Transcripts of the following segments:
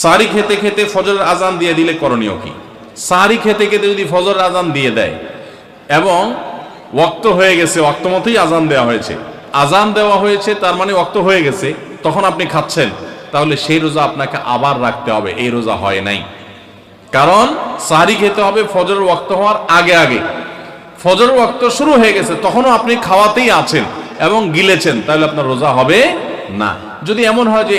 সাহারি খেতে খেতে ফজরের আজান দিয়ে দিলে করণীয় কি? সাহারি খেতে খেতে যদি ফজর আজান দিয়ে দেয়, এবং ওক্ত হয়ে গেছে ওক্ত মতোই আজান দেওয়া হয়েছে। আজান দেওয়া হয়েছে, তার মানে ওক্ত হয়ে গেছে, তখন আপনি খাচ্ছেন, তাহলে সেই রোজা আপনাকে আবার রাখতে হবে, এই রোজা হয় নাই। কারণ সাহারি খেতে হবে ফজর ওয়াক্ত হওয়ার আগে আগে। ফজর ওয়াক্ত শুরু হয়ে গেছে, তখনও আপনি খাওয়াতেই আছেন এবং গিলেছেন, তাহলে আপনার রোজা হবে না। যদি এমন হয় যে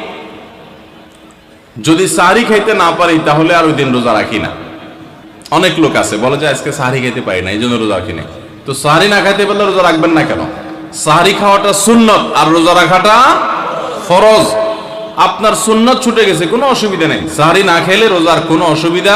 যদি সাহারি খাইতে না পারি, তাহলে আর ওই দিন রোজা রাখি না। অনেক লোক আছে, বলে যে আজকে সাহারি খাইতে পারি না, এই জন্য রোজা রাখি না তো সাহারি না খাইতে পারলে রোজা রাখবেন না কেন? সাহারি খাওয়াটা সুন্নত, আর রোজা রাখাটা ফরজ। আপনার সুন্নত ছুটে গেছে, কোনো অসুবিধা নেই। সাহারি না খেলে রোজার কোনো অসুবিধা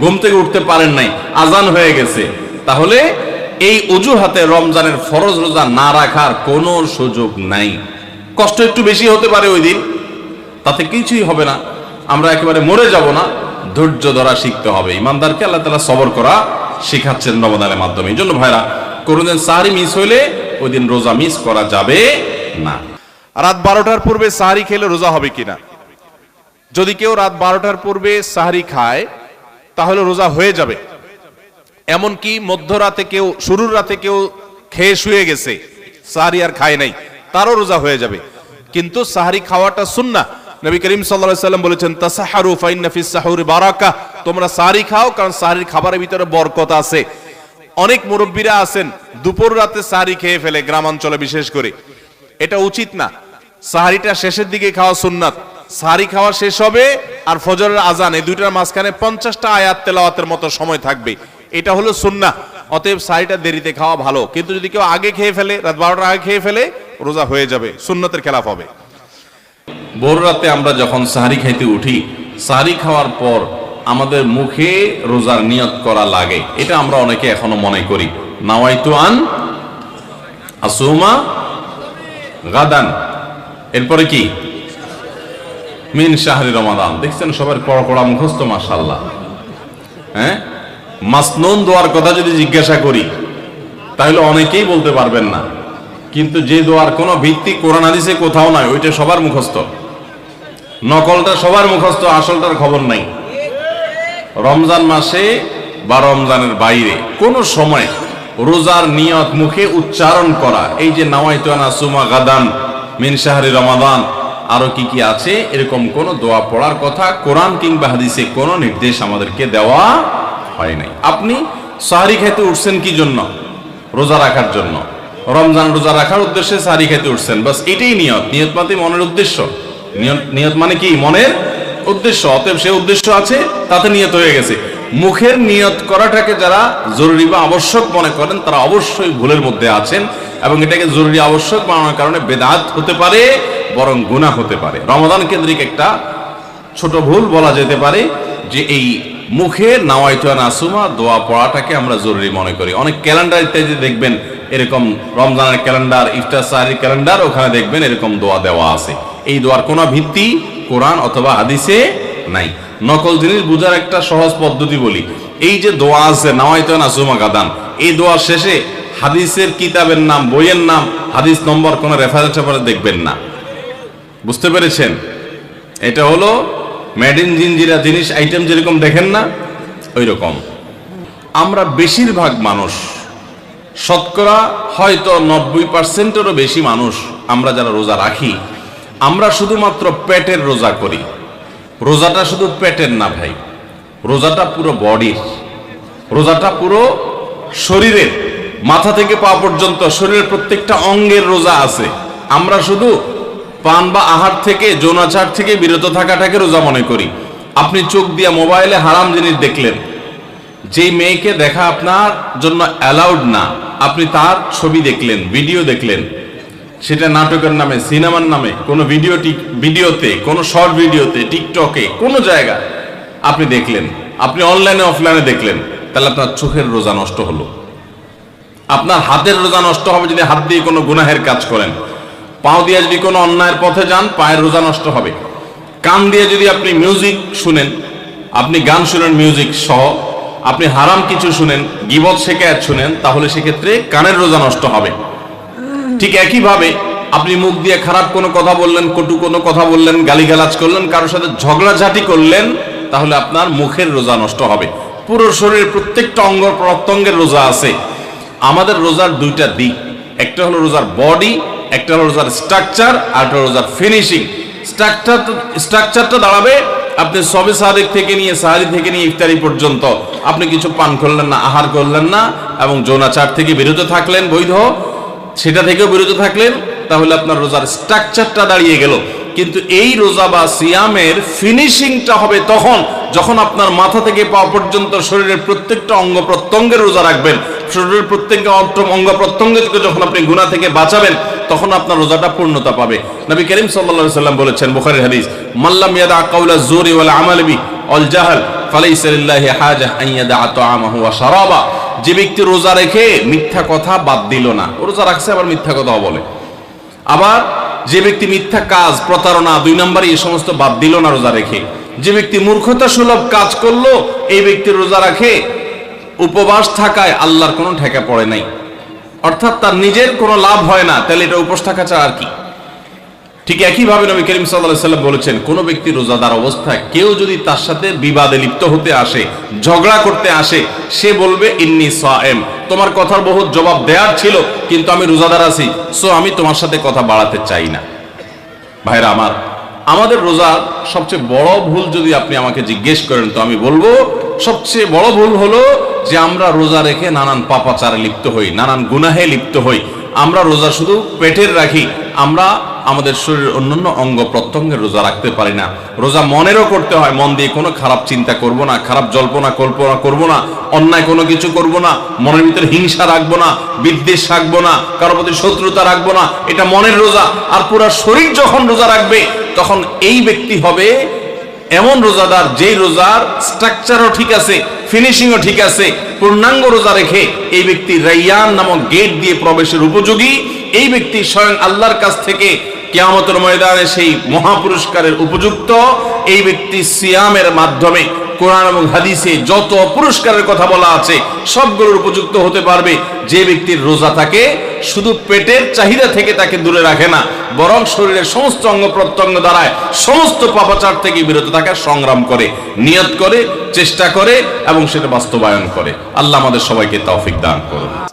ঘুম থেকে উঠতে পারেন নাই, আজান হয়ে গেছে। তাহলে এই অজুহাতে রমজানের ফরজ রোজা না রাখার কোনো সুযোগ নাই। কষ্ট একটু বেশি হতে পারে ওই দিন, তাতে কিছুই হবে না। আমরা একেবারে মরে যাব না, ধৈর্য ধরা শিখতে হবে। ইমানদারকে আল্লাহ তালা সবর করা শিখাচ্ছেন রমদানের মাধ্যমে। এই জন্য ভাইরা, কোনোদিন সাহারি মিস হইলে ওই দিন রোজা মিস করা যাবে না। রাত বারোটার পূর্বে সাহারি খেলে রোজা হবে কিনা? যদি কেউ রাত বারোটার পূর্বে সাহারি খায় তাহলে রোজা হয়ে যাবে। এমনকি মধ্যরাতে কেউ, শুরুর রাতে কেউ খেয়ে শুয়ে গেছে, সাহারি আর খায় নাই, তারও রোজা হয়ে যাবে। কিন্তু সাহারি খাওয়াটা সুন্না নবী করিম সাল্লাম বলেছেন বারাকা। তোমরা সাহারি খাও, কারণ সাহারির খাবারের ভিতরে বরকত আছে। অনেক মুরব্বীরা আছেন, দুপুর রাতে সাহারি খেয়ে ফেলে গ্রামাঞ্চলে বিশেষ করে। এটা উচিত না। সাহারিটা শেষের দিকে খাওয়া সুন্নাত। সাহারি খাওয়া শেষ হবে আর ফজরের আজান, এই দুইটার মাঝখানে পঞ্চাশটা আয়াত তেলাওয়াতের মতো সময় থাকবে। এটা হলো সুন্না অতএব সাহারিটা দেরিতে খাওয়া ভালো। কিন্তু যদি কেউ আগে খেয়ে ফেলে, রাত বারোটার আগে খেয়ে ফেলে, রোজা হয়ে যাবে, সুন্নতের খেলাফ হবে। ভোর রাতে আমরা যখন সাহারি খাইতে উঠি সাহারি খাওয়ার পর আমাদের মুখে রোজার নিয়ত করা লাগে। এটা আমরা অনেকে এখনও মনে করি। আন আসুমা গাদান। এরপরে কি? মিন শাহরি রমাদান। দেখছেন সবার পড়া পড়া মুখস্থ মাশাল্লাহ হ্যাঁ? মাসনুন দোয়ার কথা যদি জিজ্ঞাসা করি, তাহলে অনেকেই বলতে পারবেন না। কিন্তু যে দোয়ার কোনো ভিত্তি কোরআন হাদিসে কোথাও নাই, ওইটা সবার মুখস্থ। নকলটা সবার মুখস্থ, আসলটার খবর নাই। রমজান মাসে বা রমজানের বাইরে কোন সময় রোজার নিয়ত মুখে উচ্চারণ করা, এই যে নাওয়াইতানা সুমা গাদান মিন রমাদান আরও কি কি আছে? এরকম কোন দোয়া পড়ার কথা, কোরআন কিংবা হাদিসে কোনো নির্দেশ আমাদেরকে দেওয়া হয় নাই। আপনি সাহারি খেতে উঠছেন কি জন্য? রোজা রাখার জন্য। রমজান রোজা রাখার উদ্দেশ্যে সাহারি খেতে উঠছেন। বাস এটাই নিয়ত। নিয়ত মানে মনের উদ্দেশ্য। নিয়ত মানে কি? মনের উদ্দেশ্য। অতএব সে উদ্দেশ্য আছে, তাতে নিয়ত হয়ে গেছে। মুখের নিয়ত করাটাকে যারা জরুরি বা আবশ্যক মনে করেন, তারা অবশ্যই ভুলের মধ্যে আছেন এবং এটাকে জরুরি আবশ্যক বানানোর কারণে বেদাত হতে পারে বরং গুনাহ হতে পারে। রমাদান কেন্দ্রিক একটা ছোট ভুল বলা যেতে পারে যে এই মুখে নাওয়াইতুয়া নাসুমা দোয়া পড়াটাকে আমরা জরুরি মনে করি। অনেক ক্যালেন্ডার ইত্যাদি দেখবেন, এরকম রমজানের ক্যালেন্ডার, ইফতার সাহারির ক্যালেন্ডার, ওখানে দেখবেন এরকম দোয়া দেওয়া আছে। এই দোয়ার কোনো ভিত্তি কোরআন অথবা হাদিসে নাই। নকল জিনিস বোঝার একটা সহজ পদ্ধতি বলি। এই যে দোয়া আছে নাওয়াইতুয়া নাসুমা গাদান, এই দোয়ার শেষে হাদিসের কিতাবের নাম, বইয়ের নাম, হাদিস নম্বর কোনো রেফারেন্স দেখবেন না। বুঝতে পেরেছেন? এটা হলো মেড ইন জিনজিরা জিনিস আইটেম যেরকম দেখেন না ওই রকম আমরা বেশিরভাগ মানুষ, শতকরা হয়তো নব্বই পার্সেন্টেরও বেশি মানুষ আমরা যারা রোজা রাখি, আমরা শুধুমাত্র পেটের রোজা করি। রোজাটা শুধু পেটের না ভাই, রোজাটা পুরো বডির, রোজাটা পুরো শরীরের, মাথা থেকে পা পর্যন্ত শরীরের প্রত্যেকটা অঙ্গের রোজা আছে। আমরা শুধু পান বা আহার থেকে, যৌনাচার থেকে বিরত থাকাটাকে রোজা মনে করি। আপনি চোখ দিয়ে মোবাইলে হারাম জিনিস দেখলেন। যেই মেয়েকে দেখা আপনার জন্য অ্যালাউড না, আপনি তার ছবি দেখলেন ভিডিও দেখলেন। সেটা নাটকের নামে, সিনেমার নামে, কোনো ভিডিও ভিডিওতে কোনো শর্ট ভিডিওতে টিকটকে কোনো জায়গা আপনি দেখলেন। আপনি অনলাইনে অফলাইনে দেখলেন। তাহলে আপনার চোখের রোজা নষ্ট হলো। আপনার হাতের রোজা নষ্ট হবে যদি হাত দিয়ে কোনো গুনাহের কাজ করেন। পাও দিয়ে যদি কোনো অন্যায়ের পথে যান, পায়ের রোজা নষ্ট হবে। কান দিয়ে যদি আপনি মিউজিক শুনেন, আপনি গান শুনেন মিউজিক সহ, আপনি হারাম কিছু শুনেন, গিবত শেখায়াত শুনেন, তাহলে সেক্ষেত্রে কানের রোজা নষ্ট হবে। ঠিক একইভাবে আপনি মুখ দিয়ে খারাপ কোনো কথা বললেন, কটু কোনো কথা বললেন, গালিগালাজ করলেন, কারোর সাথে ঝগড়াঝাটি করলেন, তাহলে আপনার মুখের রোজা নষ্ট হবে। পুরো শরীরের প্রত্যেকটা অঙ্গ প্রত্যঙ্গের রোজা আছে। আমাদের রোজার দুইটা দিক। একটা হলো রোজার বডি একটা রোজার স্ট্রাকচার আর একটা রোজার ফিনিশিং স্ট্রাকচার স্ট্রাকচারটা দাঁড়াবে, আপনি সবে সাদিক থেকে নিয়ে সাহারি থেকে নিয়ে ইফতারি পর্যন্ত। আপনি কিছু পান করলেন না, আহার করলেন না, এবং যৌনাচার থেকে বিরত থাকলেন, বৈধ। সেটা থেকেও বিরত থাকলেন, তাহলে আপনার রোজার স্ট্রাকচারটা দাঁড়িয়ে গেল। কিন্তু এই রোজা বা সিয়ামের ফিনিশিংটা হবে তখন, যখন আপনার মাথা থেকে পা পর্যন্ত শরীরের প্রত্যেকটা অঙ্গ প্রত্যঙ্গের রোজা রাখবেন। শরীরের প্রত্যেকটা অঙ্গ- অঙ্গ প্রত্যঙ্গ থেকে যখন আপনি গুণা থেকে বাঁচাবেন তখন আপনার রোজাটা পূর্ণতা পাবে। নবী করিম সাল্লা সাল্লাম বলেছেন, বুখারীর হাদিস মাল্লাম ইয়াদা কাউলা জোরি ওয়াল আমাল বি অল জাহাল যে ব্যক্তি রোজা রেখে মিথ্যা কথা বাদ দিল না রোজা রাখছে, আবার মিথ্যা কথাও বলে। আবার যে ব্যক্তি মিথ্যা কাজ, প্রতারণা, দুই নম্বরে এই সমস্ত বাদ দিল না রোজা রেখে। যে ব্যক্তি মূর্খতা সুলভ কাজ করল, এই ব্যক্তি রোজা রাখে, উপবাস থাকায় আল্লাহর কোনো ঠেকা পড়ে নাই। অর্থাৎ তার নিজের কোনো লাভ হয় না, তাহলে এটা উপোস থাকা আর কি? ঠিক একইভাবে নবী করিম সাল্লাম বলেছেন, কোন ব্যক্তি রোজাদার অবস্থায় কেউ যদি তার সাথে বিবাদে লিপ্ত হতে আসে, ঝগড়া করতে আসে, সে বলবে, ইন্নি সায়েম। তোমার কথার বহুত জবাব দেওয়ার ছিল, কিন্তু আমি রোজাদার আছি, সো আমি তোমার সাথে কথা বাড়াতে চাই না। ভাইরা আমার, আমাদের রোজার সবচেয়ে বড় ভুল যদি আপনি আমাকে জিজ্ঞেস করেন, তো আমি বলব, সবচেয়ে বড় ভুল হলো যে আমরা রোজা রেখে নানান পাপাচারে লিপ্ত হই, নানান গুনাহে লিপ্ত হই। আমরা রোজা শুধু পেটের রাখি, আমরা আমাদের শরীরের অন্যান্য অঙ্গ প্রত্যঙ্গে রোজা রাখতে পারি না। রোজা মনেরও করতে হয়, মন দিয়ে কোনো খারাপ চিন্তা করব না, খারাপ জল্পনা, কল্পনা করব না, অন্যায় কোনো কিছু করব না, মনের ভিতরে হিংসা রাখব না, বিদ্বেষ রাখব না কারোর প্রতি শত্রুতা রাখব না, এটা মনের রোজা। আর পুরো শরীর যখন রোজা রাখবে, তখন এই ব্যক্তি হবে এমন রোজাদার যেই রোজার স্ট্রাকচারও ঠিক আছে ফিনিশিংও ঠিক আছে, পূর্ণাঙ্গ রোজা রেখে এই ব্যক্তি রাইয়ান নামক গেট দিয়ে প্রবেশের উপযোগী, এই ব্যক্তি স্বয়ং আল্লাহর কাছ থেকে কেয়ামতের ময়দানে সেই মহাপুরস্কারের উপযুক্ত, এই ব্যক্তি সিয়ামের মাধ্যমে কোরআন এবং হাদিসে যত পুরস্কারের কথা বলা আছে, সবগুলোর উপযুক্ত হতে পারবে। যে ব্যক্তির রোজা থাকে, শুধু পেটের চাহিদা থেকে তাকে দূরে রাখে না, বরং শরীরের সমস্ত অঙ্গ প্রত্যঙ্গ দ্বারায় সমস্ত পাপাচার থেকে বিরত থাকার সংগ্রাম করে, নিয়ত করে, চেষ্টা করে এবং সেটা বাস্তবায়ন করে। আল্লাহ আমাদের সবাইকে তৌফিক দান করুন।